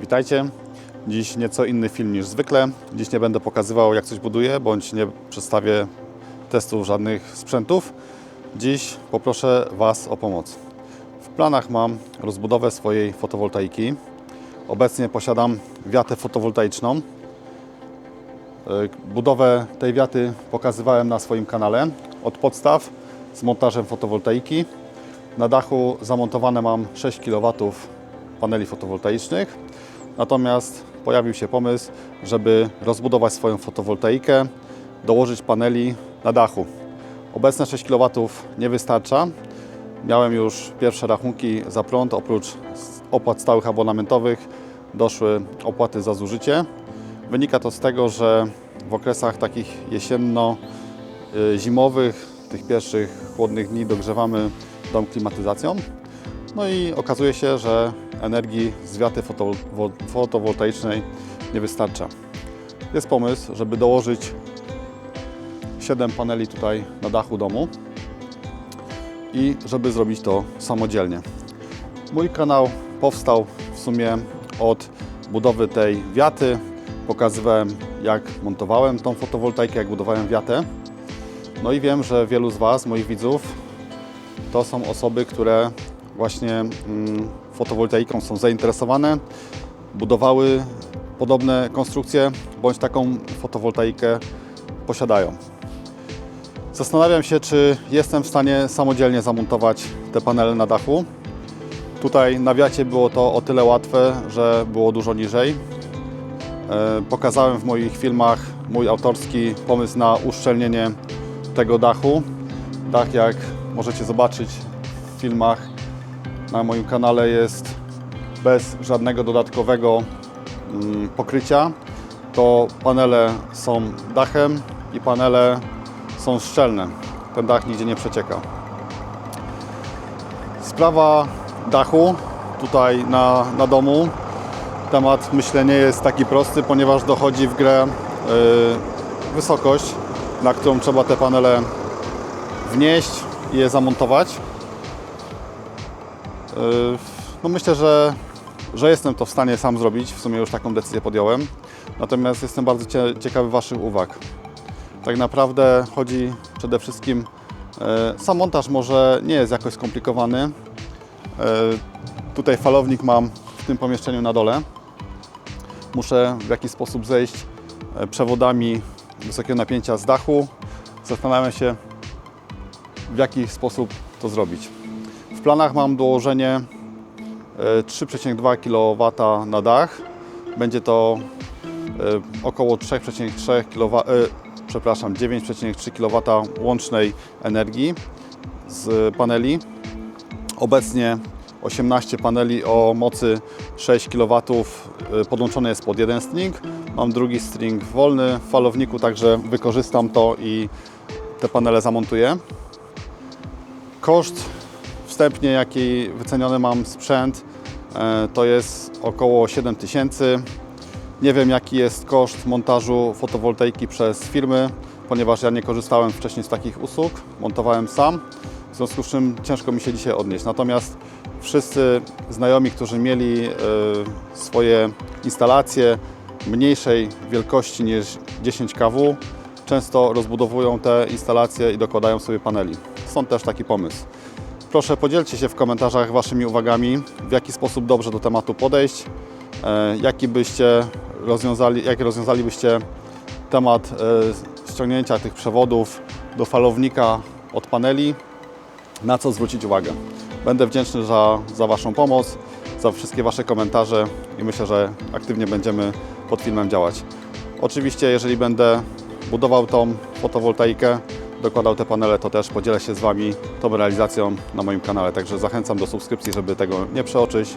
Witajcie. Dziś nieco inny film niż zwykle. Dziś nie będę pokazywał jak coś buduję, bądź nie przedstawię testów żadnych sprzętów. Dziś poproszę Was o pomoc. W planach mam rozbudowę swojej fotowoltaiki. Obecnie posiadam wiatę fotowoltaiczną. E, Budowę tej wiaty pokazywałem na swoim kanale od podstaw z montażem fotowoltaiki. Na dachu zamontowane mam 6 kW paneli fotowoltaicznych. Natomiast pojawił się pomysł, żeby rozbudować swoją fotowoltaikę, dołożyć paneli na dachu. Obecne 6 kW nie wystarcza. Miałem już pierwsze rachunki za prąd, oprócz opłat stałych abonamentowych doszły opłaty za zużycie. Wynika to z tego, że w okresach takich jesienno-zimowych, tych pierwszych chłodnych dni dogrzewamy dom klimatyzacją. No i okazuje się, że energii z wiaty fotowo- fotowoltaicznej nie wystarcza. Jest pomysł, żeby dołożyć 7 paneli tutaj na dachu domu i żeby zrobić to samodzielnie. Mój kanał powstał w sumie od budowy tej wiaty. Pokazywałem jak montowałem tą fotowoltaikę, jak budowałem wiatę. No i wiem, że wielu z Was, moich widzów, to są osoby, które właśnie mm, fotowoltaiką są zainteresowane, budowały podobne konstrukcje bądź taką fotowoltaikę posiadają. Zastanawiam się, czy jestem w stanie samodzielnie zamontować te panele na dachu. Tutaj na wiacie było to o tyle łatwe, że było dużo niżej. E, Pokazałem w moich filmach mój autorski pomysł na uszczelnienie tego dachu. Dach, jak możecie zobaczyć w filmach na moim kanale, jest bez żadnego dodatkowego mm, pokrycia. To panele są dachem i panele są szczelne. Ten dach nigdzie nie przecieka. Sprawa dachu tutaj na, na domu. Temat myślę nie jest taki prosty, ponieważ dochodzi w grę y, wysokość, na którą trzeba te panele wnieść i je zamontować. Y, No myślę, że, że jestem to w stanie sam zrobić. W sumie już taką decyzję podjąłem. Natomiast jestem bardzo cie, ciekawy Waszych uwag. Tak naprawdę chodzi przede wszystkim, e, sam montaż może nie jest jakoś skomplikowany. E, Tutaj falownik mam w tym pomieszczeniu na dole. Muszę w jakiś sposób zejść przewodami wysokiego napięcia z dachu. Zastanawiam się, w jaki sposób to zrobić. Planach mam dołożenie e, 3,2 kW na dach. Będzie to e, około 3,3 kW, e, przepraszam, 9,3 kW łącznej energii z paneli. Obecnie 18 paneli o mocy 6 kW e, podłączone jest pod jeden string. Mam drugi string wolny w falowniku, także wykorzystam to i te panele zamontuję. Koszt wstępnie, jaki wyceniony mam sprzęt, e, to jest około 7000. Nie wiem, jaki jest koszt montażu fotowoltaiki przez firmy, ponieważ ja nie korzystałem wcześniej z takich usług, montowałem sam, w związku z czym ciężko mi się dzisiaj odnieść. Natomiast wszyscy znajomi, którzy mieli e, swoje instalacje mniejszej wielkości niż 10 kW, często rozbudowują te instalacje i dokładają sobie paneli. Stąd też taki pomysł. Proszę podzielcie się w komentarzach Waszymi uwagami, w jaki sposób dobrze do tematu podejść, e, jaki byście rozwiązali, jak rozwiązalibyście temat e, ściągnięcia tych przewodów do falownika od paneli, na co zwrócić uwagę. Będę wdzięczny za, za Waszą pomoc, za wszystkie Wasze komentarze i myślę, że aktywnie będziemy pod filmem działać. Oczywiście, jeżeli będę budował tą fotowoltaikę, dokładał te panele, to też podzielę się z Wami tą realizacją na moim kanale. Także zachęcam do subskrypcji, żeby tego nie przeoczyć.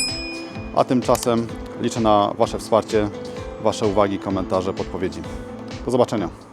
A tymczasem liczę na Wasze wsparcie, Wasze uwagi, komentarze, podpowiedzi. Do zobaczenia.